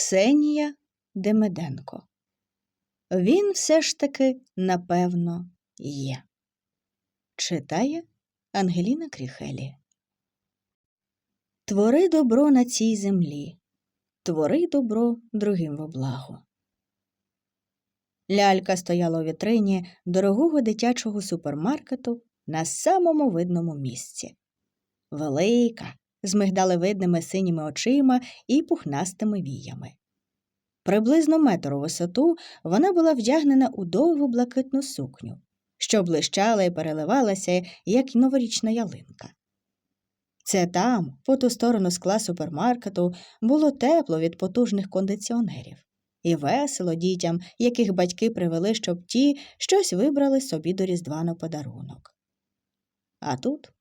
Ксенія Демиденко. Він все ж таки, напевно, є. Читає Ангеліна Кріхелі. Твори добро на цій землі, твори добро другим во благо. Лялька стояла у вітрині дорогого дитячого супермаркету на самому видному місці. Велика, з мигдалевидними синіми очима і пухнастими віями. Приблизно метр у висоту вона була вдягнена у довгу блакитну сукню, що блищала і переливалася, як новорічна ялинка. Це там, по ту сторону скла супермаркету, було тепло від потужних кондиціонерів, і весело дітям, яких батьки привели, щоб ті щось вибрали собі до різдвану подарунок. А тут,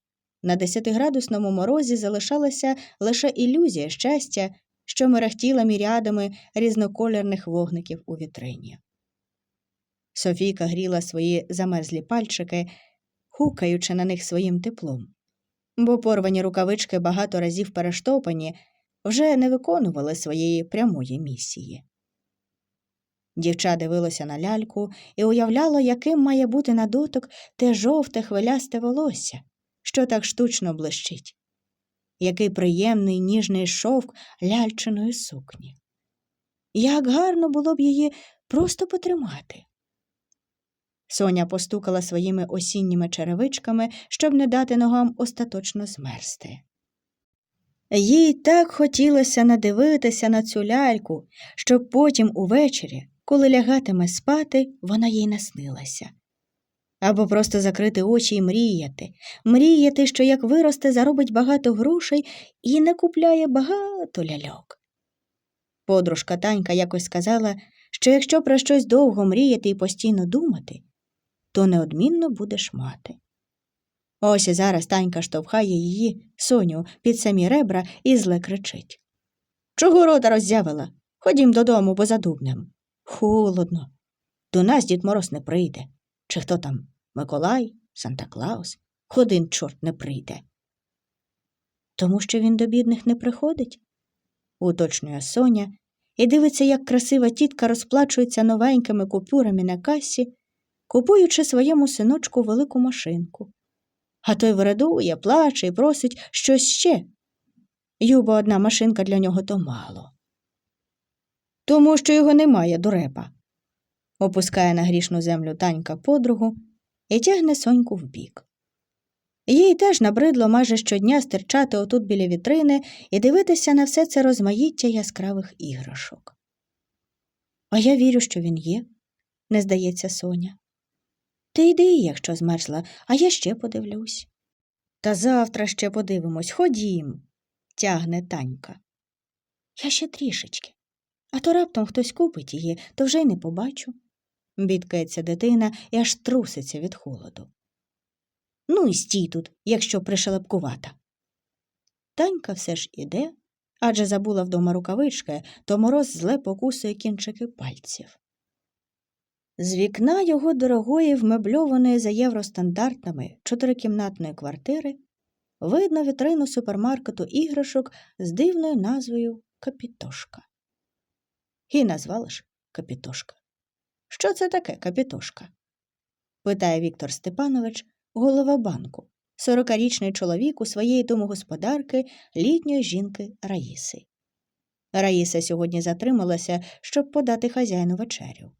на десятиградусному морозі, залишалася лише ілюзія щастя, що мерехтіла мірядами різнокольорних вогників у вітрині. Софійка гріла свої замерзлі пальчики, хукаючи на них своїм теплом, бо порвані рукавички багато разів перештопані вже не виконували своєї прямої місії. Дівча дивилося на ляльку і уявляло, яким має бути на дотик те жовте хвилясте волосся, що так штучно блищить. Який приємний ніжний шовк ляльчиної сукні. Як гарно було б її просто потримати. Соня постукала своїми осінніми черевичками, щоб не дати ногам остаточно змерзти. Їй так хотілося надивитися на цю ляльку, щоб потім увечері, коли лягатиме спати, вона їй наснилася. Або просто закрити очі і мріяти, мріяти, що як виросте, заробить багато грошей і не купляє багато ляльок. Подружка Танька якось сказала, що якщо про щось довго мріяти і постійно думати, то неодмінно будеш мати. Ось і зараз Танька штовхає її, Соню, під самі ребра і зле кричить. Чого рота роззявила? Ходім додому, бо задубнем. Холодно. До нас дід Мороз не прийде. Чи хто там Миколай, Санта Клаус? Один чорт не прийде. Тому що він до бідних не приходить, уточнює Соня і дивиться, як красива тітка розплачується новенькими купюрами на касі, купуючи своєму синочку велику машинку. А той вирадує, плаче і просить щось ще. Юба одна машинка для нього то мало. Тому що його немає дурепа. Опускає на грішну землю танька подругу і тягне соньку вбік. Їй теж набридло майже щодня стирчати отут біля вітрини і дивитися на все це розмаїття яскравих іграшок. А я вірю, що він є, не здається Соня. Ти йди, якщо змерзла, а я ще подивлюсь. Та завтра ще подивимось, ходім, тягне танька. Я ще трішечки. А то раптом хтось купить її, то вже й не побачу. Бідкається дитина і аж труситься від холоду. Ну і стій тут, якщо пришелепкувата. Танька все ж іде, адже забула вдома рукавички, то мороз зле покусує кінчики пальців. З вікна його дорогої, вмебльованої за євростандартами чотирикімнатної квартири видно вітрину супермаркету іграшок з дивною назвою Капітошка. І назвала ж Капітошка. Що це таке Капітошка? питає Віктор Степанович, голова банку, сорокарічний чоловік у своєї домогосподарки літньої жінки Раїси. Раїса сьогодні затрималася, щоб подати хазяїну вечерю.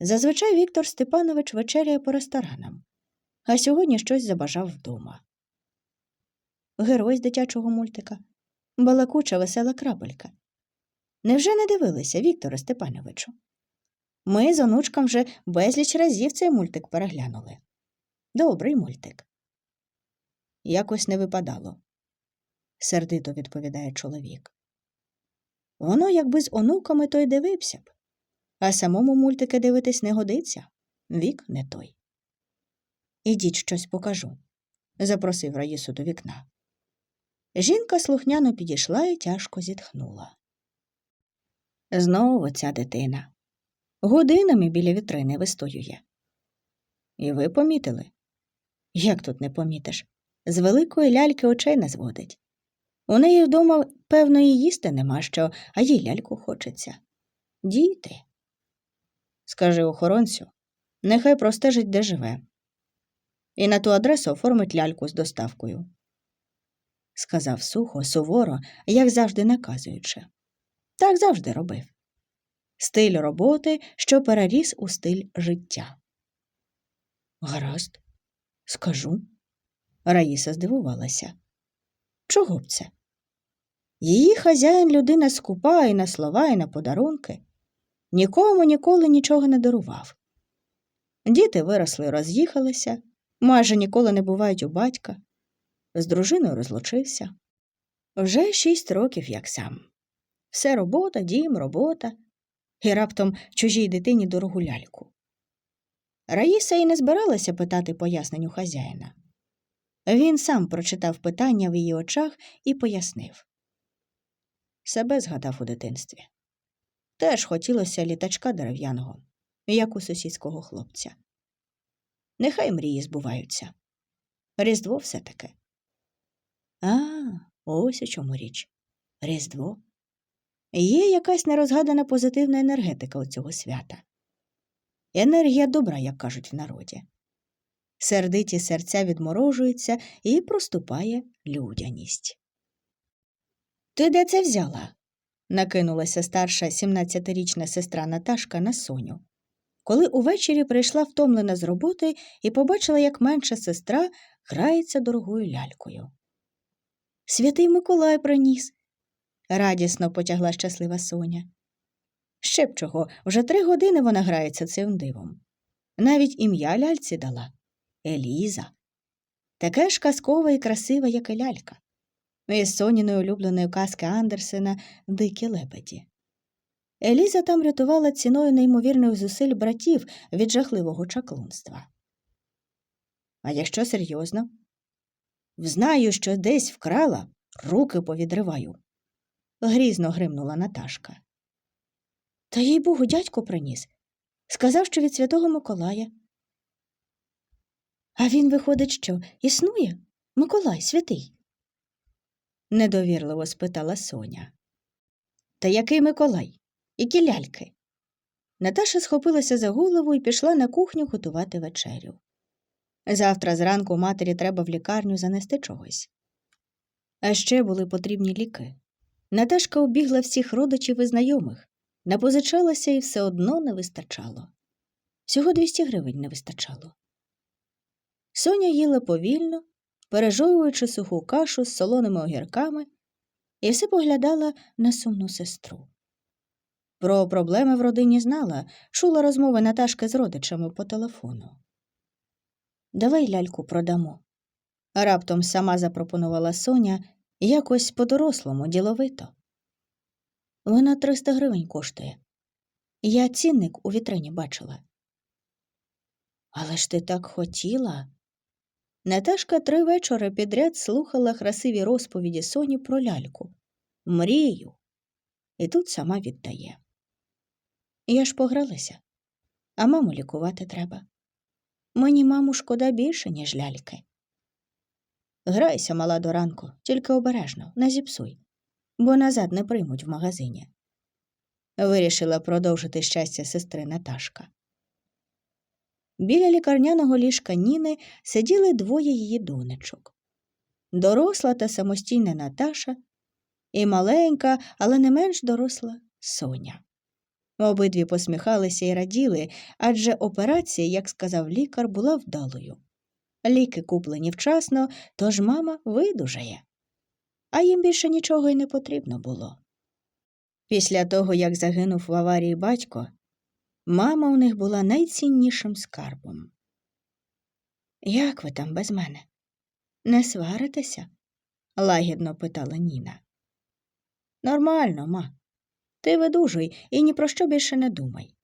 Зазвичай Віктор Степанович вечеряє по ресторанам, а сьогодні щось забажав вдома. Герой з дитячого мультика, балакуча весела крапелька. Невже не дивилися, Вікторе Степановичу? Ми з онучком вже безліч разів цей мультик переглянули. Добрий мультик. Якось не випадало, сердито відповідає чоловік. Воно, якби з онуками, то й дивився б, а самому мультики дивитись не годиться вік не той. Ідіть щось покажу, запросив Раїсу до вікна. Жінка слухняно підійшла і тяжко зітхнула. Знову ця дитина. Годинами біля вітрини вистоює. І ви помітили? Як тут не помітиш? З великої ляльки очей не зводить. У неї вдома, певно, і їсти нема що, а їй ляльку хочеться. Діти. Скажи охоронцю, нехай простежить, де живе. І на ту адресу оформить ляльку з доставкою. Сказав сухо, суворо, як завжди наказуючи. Так завжди робив. Стиль роботи, що переріс у стиль життя. Гаразд, скажу. Раїса здивувалася. Чого б це? Її хазяїн людина скупа і на слова, і на подарунки. Нікому ніколи нічого не дарував. Діти виросли, роз'їхалися, майже ніколи не бувають у батька. З дружиною розлучився. Вже шість років як сам. Все робота, дім, робота, і раптом чужій дитині дорогу ляльку. Раїса і не збиралася питати пояснень у хазяїна. Він сам прочитав питання в її очах і пояснив. Себе згадав у дитинстві. Теж хотілося літачка дерев'яного, як у сусідського хлопця. Нехай мрії збуваються. Різдво все таки. А, ось у чому річ. Різдво. Є якась нерозгадана позитивна енергетика у цього свята. Енергія добра, як кажуть в народі. Сердиті серця відморожуються і проступає людяність. Ти де це взяла? накинулася старша 17-річна сестра Наташка на Соню. Коли увечері прийшла втомлена з роботи і побачила, як менша сестра грається дорогою лялькою. Святий Миколай приніс, радісно потягла щаслива Соня. Ще б чого, вже три години вона грається цим дивом. Навіть ім'я ляльці дала Еліза. Таке ж казкове і красиве, як і лялька. Із Соніної улюбленої казки Андерсена Дикі лебеді. Еліза там рятувала ціною неймовірних зусиль братів від жахливого чаклунства. А якщо серйозно, Знаю, що десь вкрала, руки повідриваю. Грізно гримнула Наташка. Та їй богу, дядько приніс. Сказав, що від святого Миколая. А він, виходить, що існує? Миколай святий? недовірливо спитала Соня. Та який Миколай? Які ляльки? Наташа схопилася за голову і пішла на кухню готувати вечерю. Завтра зранку матері треба в лікарню занести чогось. А ще були потрібні ліки. Наташка обігла всіх родичів і знайомих, напозичалася і все одно не вистачало. Всього 200 гривень не вистачало. Соня їла повільно, пережовуючи суху кашу з солоними огірками, і все поглядала на сумну сестру. Про проблеми в родині знала, чула розмови Наташки з родичами по телефону. Давай ляльку продамо. Раптом сама запропонувала Соня якось по-дорослому, діловито. Вона 300 гривень коштує. Я цінник у вітрині бачила. Але ж ти так хотіла. Наташка три вечори підряд слухала красиві розповіді Соні про ляльку. Мрію. І тут сама віддає. Я ж погралася, а маму лікувати треба. Мені маму шкода більше, ніж ляльки. Грайся, мала до ранку, тільки обережно, не зіпсуй, бо назад не приймуть в магазині. Вирішила продовжити щастя сестри Наташка. Біля лікарняного ліжка Ніни сиділи двоє її донечок доросла та самостійна Наташа і маленька, але не менш доросла Соня. Обидві посміхалися і раділи, адже операція, як сказав лікар, була вдалою. Ліки куплені вчасно, тож мама видужає. А їм більше нічого й не потрібно було. Після того, як загинув в аварії батько, мама у них була найціннішим скарбом. Як ви там без мене? Не сваритеся? лагідно питала Ніна. Нормально, ма. Ти видужуй і ні про що більше не думай.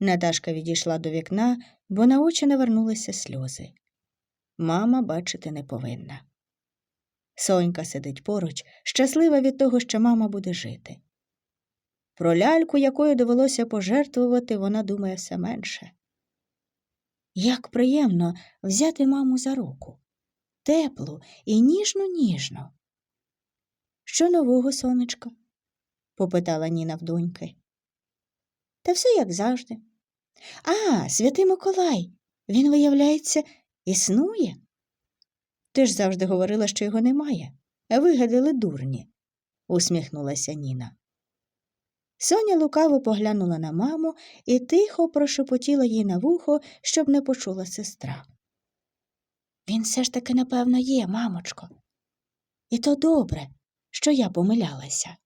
Наташка відійшла до вікна, бо на очі навернулися сльози. Мама бачити не повинна. Сонька сидить поруч, щаслива від того, що мама буде жити. Про ляльку, якою довелося пожертвувати, вона думає все менше. Як приємно взяти маму за руку, теплу і ніжно ніжно. Що нового, сонечко? попитала Ніна в доньки. Та все як завжди. А, святий Миколай. Він, виявляється, існує. Ти ж завжди говорила, що його немає. Вигадали дурні, усміхнулася Ніна. Соня лукаво поглянула на маму і тихо прошепотіла їй на вухо, щоб не почула сестра. Він все ж таки, напевно, є, мамочко. І то добре, що я помилялася.